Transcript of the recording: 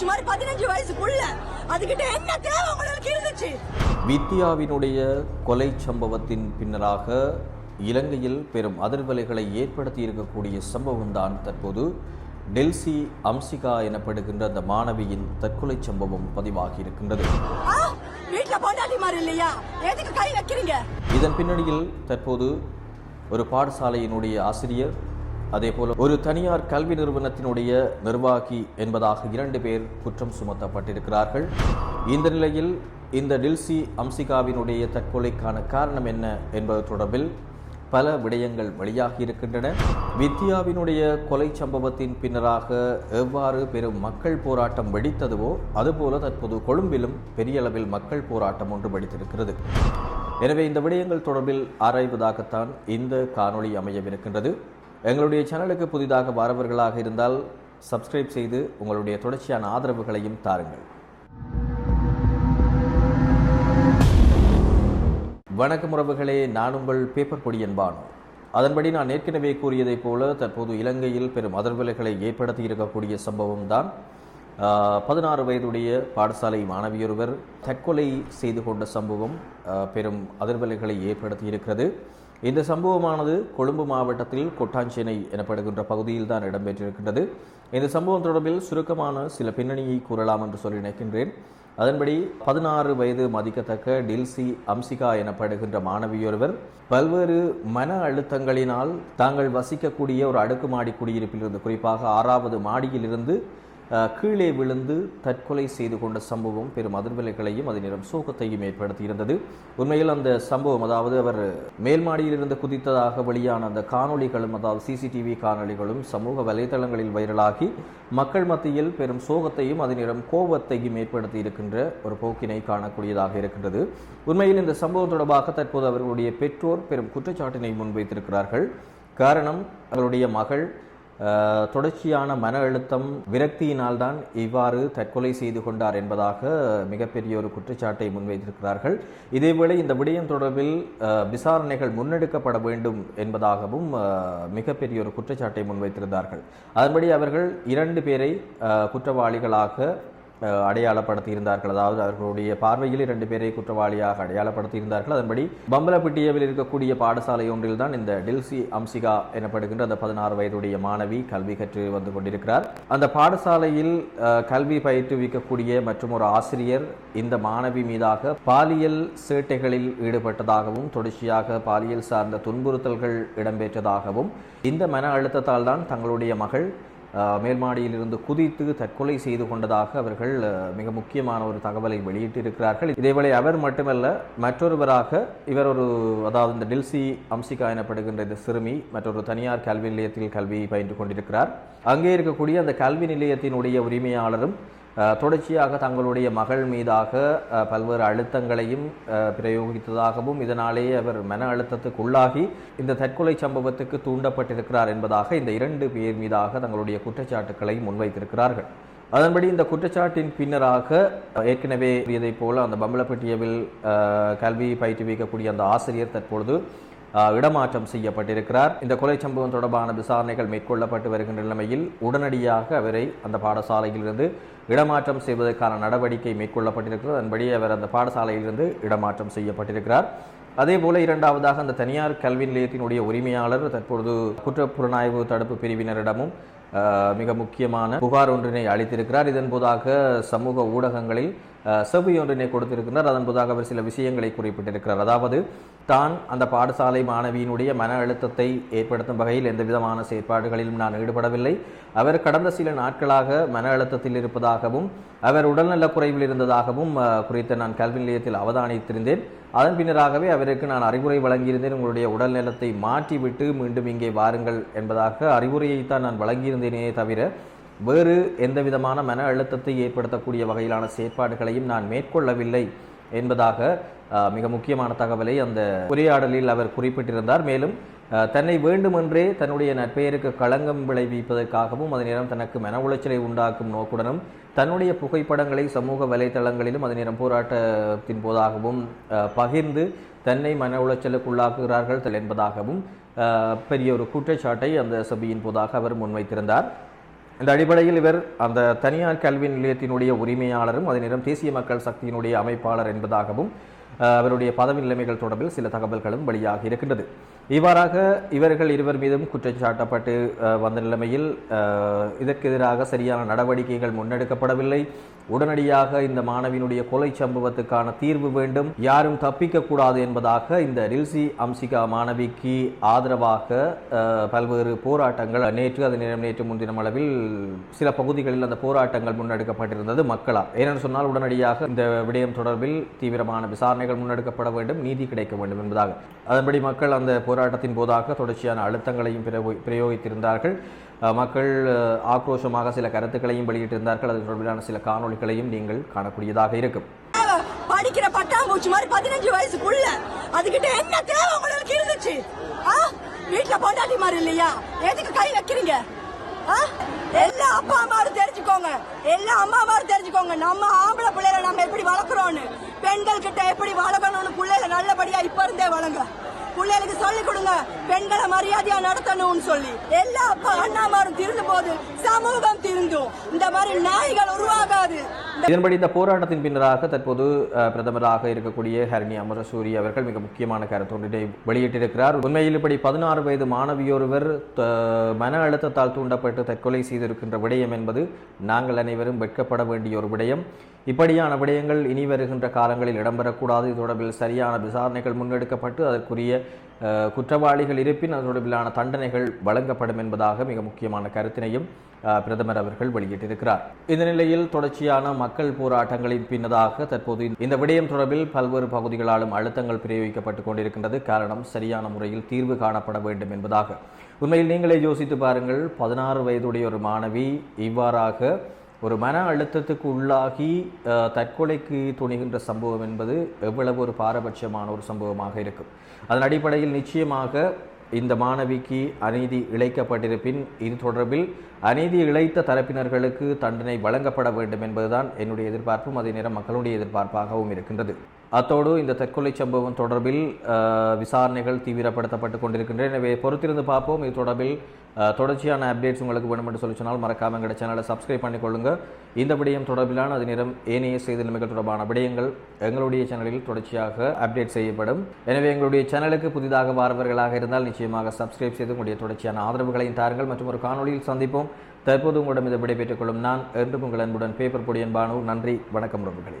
பூச்சி மாதிரி பதினஞ்சு வயசுக்குள்ள அதுகிட்ட என்ன தேவை உங்களுக்கு இருந்துச்சு? வித்தியாவினுடைய கொலை சம்பவத்தின் பின்னராக இலங்கையில் பெரும் அதிர்வலைகளை ஏற்படுத்தி இருக்கக்கூடிய சம்பவம் தான் தற்போது டெல்சி அம்சிகா எனப்படுகின்ற அந்த மாணவியின் தற்கொலை சம்பவம் பதிவாகி இருக்கின்றது. இதன் பின்னணியில் தற்போது ஒரு பாடசாலையினுடைய ஆசிரியர் அதேபோல ஒரு தனியார் கல்வி நிறுவனத்தினுடைய நிர்வாகி என்பதாக இரண்டு பேர் குற்றம் சுமத்தப்பட்டிருக்கிறார்கள். இந்த நிலையில் இந்த டில்சி அம்சிகாவினுடைய தற்கொலைக்கான காரணம் என்ன என்பது தொடர்பில் பல விடயங்கள் வெளியாகி இருக்கின்றன. வித்யாவினுடைய கொலை சம்பவத்தின் பின்னராக எவ்வாறு பெரும் மக்கள் போராட்டம் வெடித்ததுவோ அதுபோல தற்போது கொழும்பிலும் பெரிய அளவில் மக்கள் போராட்டம் ஒன்று வெடித்திருக்கிறது. எனவே இந்த விடயங்கள் தொடர்பில் ஆராய்வதாகத்தான் இந்த காணொளி அமையவிருக்கின்றது. எங்களுடைய சேனலுக்கு புதிதாக வரவர்களாக இருந்தால் சப்ஸ்கிரைப் செய்து உங்களுடைய தொடர்ச்சியான ஆதரவுகளையும் தாருங்கள். வணக்கம் உறவுகளே நான் உங்கள் பேப்பர் பொடி என்பானோ அதன்படி நான் ஏற்கனவே கூறியதைப் போல தற்போது இலங்கையில் பெரும் அதிர்வலைகளை ஏற்படுத்தி இருக்கக்கூடிய சம்பவம் தான் பதினாறு வயதுடைய பாடசாலை மாணவியொருவர் தற்கொலை செய்து கொண்ட சம்பவம் பெரும் அதிர்வலைகளை ஏற்படுத்தி இருக்கிறது இந்த சம்பவமானது கொழும்பு மாவட்டத்தில் கொட்டாஞ்சேனை எனப்படுகின்ற பகுதியில் தான் இடம்பெற்றிருக்கின்றது. இந்த சம்பவம் தொடர்பில் சுருக்கமான சில பின்னணியை கூறலாம் என்று சொல்லி நினைக்கின்றேன். அதன்படி பதினாறு வயது மதிக்கத்தக்க டில்சி அம்சிகா எனப்படுகின்ற மாணவியொருவர் பல்வேறு மன அழுத்தங்களினால் தாங்கள் வசிக்கக்கூடிய ஒரு அடுக்குமாடி குடியிருப்பிலிருந்து குறிப்பாக ஆறாவது மாடியிலிருந்து கீழே விழுந்து தற்கொலை செய்து கொண்ட சம்பவம் பெரும் அதிர்வலைகளையும் அதே நேரம் சோகத்தையும் ஏற்படுத்தியிருந்தது. உண்மையில் அந்த சம்பவம் அதாவது அவர் மேல் மாடியிலிருந்து குதித்ததாக வெளியான அந்த காணொளிகளும் அதாவது சிசிடிவி காணொளிகளும் சமூக வலைதளங்களில் வைரலாகி மக்கள் மத்தியில் பெரும் சோகத்தையும் அதே நேரம் கோபத்தையும் ஏற்படுத்தி இருக்கின்ற ஒரு போக்கினை காணக்கூடியதாக இருக்கின்றது. உண்மையில் இந்த சம்பவம் தொடர்பாக தற்போது அவர்களுடைய பெற்றோர் பெரும் குற்றச்சாட்டினை முன்வைத்திருக்கிறார்கள். காரணம் அவருடைய மகள் தொடர்ச்சியான மன அழுத்தம் விரக்தியினால் தான் இவ்வாறு தற்கொலை செய்து கொண்டார் என்பதாக மிகப்பெரிய ஒரு குற்றச்சாட்டை முன்வைத்திருக்கிறார்கள். இதேவேளை இந்த விடயம் தொடர்பில் விசாரணைகள் முன்னெடுக்கப்பட வேண்டும் என்பதாகவும் மிகப்பெரிய ஒரு குற்றச்சாட்டை முன்வைத்திருந்தார்கள். அதன்படி அவர்கள் இரண்டு பேரை குற்றவாளிகளாக அடையாளப்படுத்தியிருந்தார்கள். அதாவது அவர்களுடைய பார்வையில் இரண்டு பேரை குற்றவாளியாக அடையாளப்படுத்தியிருந்தார்கள். அதன்படி பம்பலப்பிட்டியவில் இருக்கக்கூடிய பாடசாலை ஒன்றில் தான் இந்த டில்சி அம்சிகா எனப்படுகின்ற அந்த பதினாறு வயதுடைய மாணவி கல்வி கற்று வந்து கொண்டிருக்கிறார். அந்த பாடசாலையில் கல்வி பயிற்றுவிக்கக்கூடிய மற்றும் ஒரு ஆசிரியர் இந்த மாணவி மீதாக பாலியல் சேட்டைகளில் ஈடுபட்டதாகவும் தொடர்ச்சியாக பாலியல் சார்ந்த துன்புறுத்தல்கள் இடம்பெற்றதாகவும் இந்த மன அழுத்தத்தால் தான் தங்களுடைய மகள் மேல்மாடியிலிருந்து குதித்து தற்கொலை செய்து கொண்டதாக அவர்கள் மிக முக்கியமான ஒரு தகவலை வெளியிட்டிருக்கிறார்கள். இதேவேளை அவர் மட்டுமல்ல மற்றொருவராக இவர் ஒரு அதாவது இந்த டில்சி அம்சிகா எனப்படுகின்ற இந்த சிறுமி மற்றொரு தனியார் கல்வி நிலையத்தில் கல்வி பயின்று கொண்டிருக்கிறார். அங்கே இருக்கக்கூடிய அந்த கல்வி நிலையத்தினுடைய உரிமையாளரும் தொடர்ச்சியாக தங்களுடைய மகள் மீதாக பல்வேறு அழுத்தங்களையும் பிரயோகித்ததாகவும் இதனாலேயே அவர் மன அழுத்தத்துக்கு உள்ளாகி இந்த தற்கொலை சம்பவத்துக்கு தூண்டப்பட்டிருக்கிறார் என்பதாக இந்த இரண்டு பேர் மீதாக தங்களுடைய குற்றச்சாட்டுக்களை முன்வைத்திருக்கிறார்கள். அதன்படி இந்த குற்றச்சாட்டின் பின்னராக ஏற்கனவே இதைப் போல அந்த பம்பலப்பட்டியவில் கல்வி பயிற்றுவிக்கக்கூடிய அந்த ஆசிரியர் தற்பொழுது இடமாற்றம் செய்யப்பட்டிருக்கிறார். இந்த கொலை சம்பவம் தொடர்பான விசாரணைகள் மேற்கொள்ளப்பட்டு வருகின்ற நிலைமையில் உடனடியாக அவரை அந்த பாடசாலையிலிருந்து இடமாற்றம் செய்வதற்கான நடவடிக்கை மேற்கொள்ளப்பட்டிருக்கிறது. அதன்படி அவர் அந்த பாடசாலையிலிருந்து இடமாற்றம் செய்யப்பட்டிருக்கிறார். அதே போல இரண்டாவதாக அந்த தனியார் கல்வி நிலையத்தினுடைய உரிமையாளர் தற்பொழுது குற்றப் புலனாய்வு தடுப்பு பிரிவினரிடமும் மிக முக்கியமான புகார் ஒன்றினை அளித்திருக்கிறார். இதன் போதாக சமூக ஊடகங்களில் அஹ், செவ்வி ஒன்றினை கொடுத்திருக்கிறார் அதன் போதாக அவர் சில விஷயங்களை குறிப்பிட்டிருக்கிறார். அதாவது தான் அந்த பாடசாலை மாணவியினுடைய மன அழுத்தத்தை ஏற்படுத்தும் வகையில் எந்த விதமான செயற்பாடுகளிலும் நான் ஈடுபடவில்லை. அவர் கடந்த சில நாட்களாக மன அழுத்தத்தில் இருப்பதாகவும் அவர் உடல்நலக் குறைவில் இருந்ததாகவும் குறித்து நான் கல்வி நிலையத்தில் அவதானித்திருந்தேன். அதன் பின்னராகவே அவருக்கு நான் அறிவுரை வழங்கியிருந்தேன். உங்களுடைய உடல்நலத்தை மாற்றிவிட்டு மீண்டும் இங்கே வாருங்கள் என்பதாக அறிவுரையைத்தான் நான் வழங்கியிருந்தேனே தவிர வேறு எந்த விதமான மன அழுத்தத்தை ஏற்படுத்தக்கூடிய வகையிலான செயற்பாடுகளையும் நான் மேற்கொள்ளவில்லை என்பதாக மிக முக்கியமான தகவலை அந்த உரையாடலில் அவர் குறிப்பிட்டிருந்தார். மேலும் தன்னை வேண்டுமென்றே தன்னுடைய நற்பெயருக்கு களங்கம் விளைவிப்பதற்காகவும் அதே நேரம் தனக்கு மன உளைச்சலை உண்டாக்கும் நோக்குடனும் தன்னுடைய புகைப்படங்களை சமூக வலைதளங்களிலும் அதே நேரம் போராட்டத்தின் போதாகவும் பகிர்ந்து தன்னை மன உளைச்சலுக்குள்ளாக்குகிறார்கள் என்பதாகவும் பெரிய ஒரு குற்றச்சாட்டை அந்த சபையின் போதாக அவர் முன்வைத்திருந்தார். இந்த அடிப்படையில் இவர் அந்த தனியார் கல்வி நிலையத்தினுடைய உரிமையாளரும் அதே நேரம் தேசிய மக்கள் சக்தியினுடைய அமைப்பாளர் என்பதாகவும் அவருடைய பதவி நிலைமைகள் தொடர்பில் சில தகவல்களும் வெளியாகி இருக்கின்றது. இவ்வாறாக இவர்கள் இருவர் மீதும் குற்றச்சாட்டப்பட்டு அஹ், வந்த நிலைமையில் இதற்கு எதிராக சரியான நடவடிக்கைகள் முன்னெடுக்கப்படவில்லை. உடனடியாக இந்த மாணவியினுடைய கொலை சம்பவத்துக்கான தீர்வு வேண்டும். யாரும் தப்பிக்க கூடாது என்பதாக இந்த ரில்சி அம்சிகா மாணவிக்கு ஆதரவாக பல்வேறு போராட்டங்கள் நேற்று அது நேரம் நேற்று முன்தினம் அளவில் சில பகுதிகளில் அந்த போராட்டங்கள் முன்னெடுக்கப்பட்டிருந்தது மக்களால் ஏனென்று சொன்னால் உடனடியாக இந்த விடயம் தொடர்பில் தீவிரமான விசாரணைகள் முன்னெடுக்கப்பட வேண்டும் நீதி கிடைக்க வேண்டும் என்பதாக. அதன்படி மக்கள் அந்த போராட்டத்தின் போதாக தொடர்ச்சியான அழுத்தங்களையும் பிரயோகித்திருந்தார்கள். மக்கள் ஆக்ரோஷமாக சில கருத்துக்களையும் வெளியிட்டிருந்தார்கள். அது தொடர்பிலான சில காணொளிகளையும் நீங்கள் காணக்கூடியதாக இருக்கும். படிக்கிற பட்டாம்பூச்சி மாதிரி பதினஞ்சு வயசுக்குள்ள அதுகிட்ட என்ன தேவை உங்களுக்கு இருந்துச்சு? ஆ? வீட்டுல பொண்டாட்டி மாதிரி இல்லையா? எதுக்கு கை வைக்கிறீங்க? ஆ? எல்லா அப்பா அம்மாவும் தெரிஞ்சுக்கோங்க. எல்லா அம்மா அம்மாவும் தெரிஞ்சுக்கோங்க. நம்ம ஆம்பளை பிள்ளைகளை நம்ம எப்படி வளர்க்குறோம்னு? பெண்கள் கிட்ட எப்படி வளர்க்கணும்னு பிள்ளைகளை நல்லபடியா பெண்களை மரியாதையா நடத்தணும்னு சொல்லி எல்லா அப்பா அண்ணாமாரும் திருந்தும் போது சமூகம் திருந்தும். இந்த மாதிரி நாய்கள் உருவாகாது. இதன்படி இந்த போராட்டத்தின் பின்னராக தற்போது பிரதமராக இருக்கக்கூடிய ஹரணி அமரசூரி அவர்கள் மிக முக்கியமான கருத்து வெளியிட்டிருக்கிறார். உண்மையில் இப்படி பதினாறு வயது மாணவியொருவர் மன அழுத்தத்தால் தூண்டப்பட்டு தற்கொலை செய்திருக்கின்ற விடயம் என்பது நாங்கள் அனைவரும் வெட்கப்பட வேண்டிய ஒரு விடயம். இப்படியான விடயங்கள் இனி வருகின்ற காலங்களில் இடம்பெறக்கூடாது. இது தொடர்பில் சரியான விசாரணைகள் முன்னெடுக்கப்பட்டு அதற்குரிய குற்றவாளிகள் இருப்பின் அது தொடர்பிலான தண்டனைகள் வழங்கப்படும் என்பதாக மிக முக்கியமான கருத்தினையும் பிரதமர் அவர்கள் வெளியிட்டிருக்கிறார். இந்த நிலையில் தொடர்ச்சியான மக்கள் போராட்டங்களின் பின்னதாக தற்போது இந்த விடயம் தொடர்பில் பல்வேறு பகுதிகளாலும் அழுத்தங்கள் பிரயோகிக்கப்பட்டு கொண்டிருக்கின்றது. காரணம் சரியான முறையில் தீர்வு காணப்பட வேண்டும் என்பதாக. உண்மையில் நீங்களே யோசித்து பாருங்கள் பதினாறு வயதுடைய ஒரு மாணவி இவ்வாறாக ஒரு மன அழுத்தத்துக்கு உள்ளாகி தற்கொலைக்கு துணிகின்ற சம்பவம் என்பது எவ்வளவு ஒரு பாரபட்சமான ஒரு சம்பவமாக இருக்கும். அதன் அடிப்படையில் நிச்சயமாக இந்த மாணவிக்கு அநீதி இழைக்கப்பட்டிருப்பின் இது தொடர்பில் அநீதி இழைத்த தரப்பினர்களுக்கு தண்டனை வழங்கப்பட வேண்டும் என்பதுதான் என்னுடைய எதிர்பார்ப்பும் அதே நேரம் மக்களுடைய எதிர்பார்ப்பாகவும் இருக்கின்றது. அத்தோடு இந்த தற்கொலை சம்பவம் தொடர்பில் விசாரணைகள் தீவிரப்படுத்தப்பட்டு கொண்டிருக்கின்றன. எனவே பொறுத்திருந்து பார்ப்போம். இது தொடர்பில் தொடர்ச்சியான அப்டேட்ஸ் உங்களுக்கு வேணும் என்று சொல்லி சொன்னால் மறக்காம எங்களோட சேனலை சப்ஸ்கிரைப் பண்ணிக்கொள்ளுங்க. இந்த விடயம் தொடர்பிலான அது நேரம் ஏனைய செய்தி நிலைமைகள் தொடர்பான விடயங்கள் எங்களுடைய சேனலில் தொடர்ச்சியாக அப்டேட் செய்யப்படும். எனவே எங்களுடைய சேனலுக்கு புதிதாக வாரவர்களாக இருந்தால் நிச்சயமாக சப்ஸ்கிரைப் செய்து உங்களுடைய தொடர்ச்சியான ஆதரவுகளையும் தாருங்கள். மற்றும் ஒரு காணொளியில் சந்திப்போம். தற்போது உங்களிடம் இதை விடைபெற்றுக் கொள்ளும் நான் என்றும் உங்கள் அன்புடன் பேப்பர் பொடியன் பானு. நன்றி வணக்கம் உறவுகளே